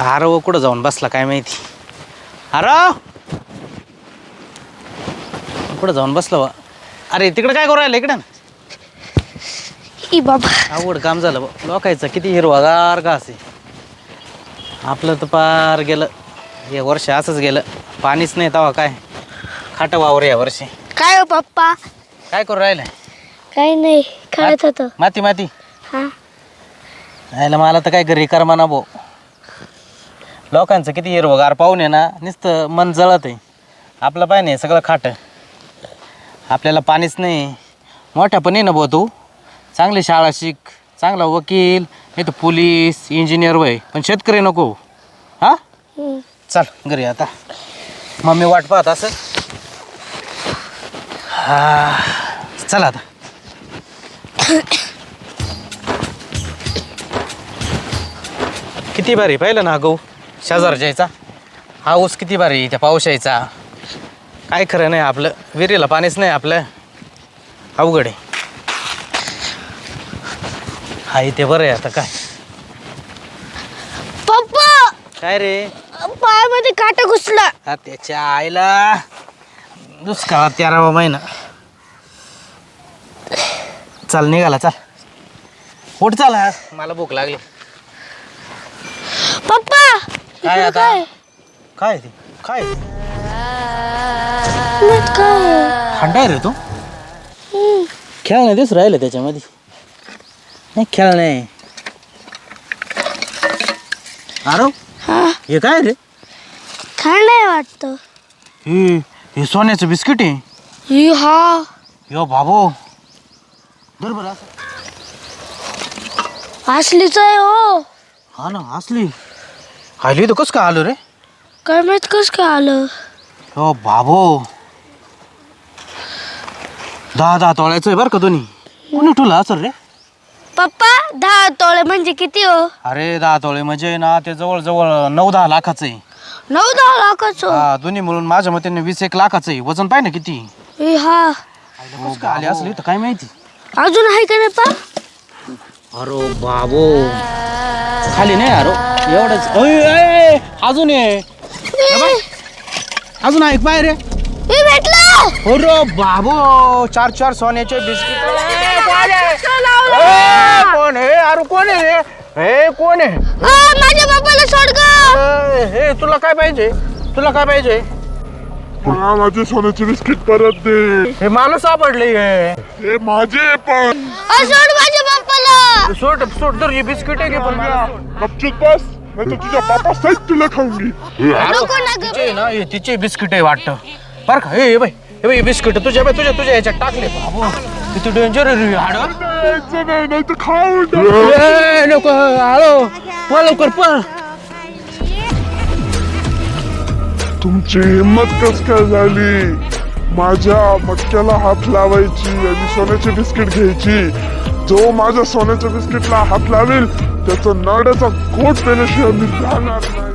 आरव कुठं जाऊन बसला काय माहिती? अरे कुठं जाऊन बसला बा? अरे तिकडे काय करू राहिलं इकडे? ना ई बाबा. अवघड काम झालं बा. लोकायचं किती हिरवागार घास आहे. आपलं तर पार गेलं. हे वर्ष असंच गेलं. पाणीच नाही तवा काय. खाटं वावर या वर्षी. काय हो पप्पा? काय करू राहिलं काही नाही खेळत होतो. माती माती. हा. यायला मला तर काय घरी कर्मा ना भाऊ. लोकांचं किती हिरवगार पाहून आहे ना नुसतं मन जळत आहे. आपलं पाय नाही सगळं खाट. आपल्याला पाणीच नाही. मोठ्या पण आहे ना भाऊ तू. चांगली शाळा शिक चांगला वकील नाही तर पोलीस इंजिनियर वय. पण शेतकरी नको. हां. चल घरी आता. मम्मी वाट पाहत असं हा चला आता. किती भारी पाहिलं ना गहू? शेजारच्याचा हा ऊस किती भारी त्या पावसाचा काय खरं नाही आपलं. विहिरीला पाणीच नाही आपलं. अवघड आहे. हा इथे बरं आहे आता काय? पप्पा! काय रे? पायामध्ये काटा घुसला. हा त्याच्या आईला दुष्काळात तेरावा महिना. चाल निघाला चाल. उठ चाल हा. मला भूक लागली. पप्पा! काय इकडं आता? काय? काय ते? काय? नीट काय? आहे रे तू. हम्म. खेळ नाही दिसू राहिलं त्याच्यामध्ये. नाही खेळ नाही. अरे हा. हे काय रे? काय नाही वाटत. हे हे सोन्याचं बिस्किट आहे. ही हा. यो बाबो. बरोबर असं. असलीच आहे हो. हा ना असली. खायली तर कसं काय आलो रे? काय माहीत कस काय आलं? हो बाबो. दहा दहा तोळ्याचं आहे बरं का दोन्ही? कोणी ठुला असं रे? पप्पा दहा तोळे म्हणजे किती हो? अरे दहा तोळे म्हणजे ना ते जवळजवळ नऊ दहा लाखाचं आहे. नऊ दहा लाखच? हो दोन्ही मिळून माझ्या मते वीस एक लाखाचं आहे. वजन पाहिजे ना किती? ही. हा कसं काय आले असली तर काय माहिती? अजून आहे का नाही पा? अरे बाबो. खाली नाही अरो एवढंच. ओय, ओय, अजून आहे हे. अजून ऐक पाय रे. मी भेटलं. अरे बाबो चार चार सोन्याचे बिस्किट. कोण आहे? अरे कोण आहे? हे कोण आहे आ, माझ्या बाबाला सोड ग. अय, हे तुला काय पाहिजे? तुला काय पाहिजे? मला माझे सोन्याचे बिस्किट परत दे. हे मला सापडले हे. हे माझे पण. सोड माझ्या सोड सोड तर हे बिस्किट आहे घे पण. गपचूप बस नाही तर तुझ्या बापा सहित तुला खाऊन घे नको ना ग. तिचे ना हे तिचे बिस्किट आहे वाटतं. बरं का? हे बाई हे बाई बिस्किट तुझ्या बाई तुझ्या तुझ्या याच्यात टाकले. बाबो किती डेंजर आहे रे हाड. द्यायचं नाही नाही तर खाऊन टाक. नको हळो पळ लवकर पळ. तुमची हिंमत कस काय झाली? माझ्या मटक्याला हात लावायची आणि सोन्याची बिस्किट घ्यायची. जो माझ्या सोन्याच्या बिस्किटला हात लावेल त्याचं नरड्याचा कोट पेल्याशिवाय मी राहणार नाही.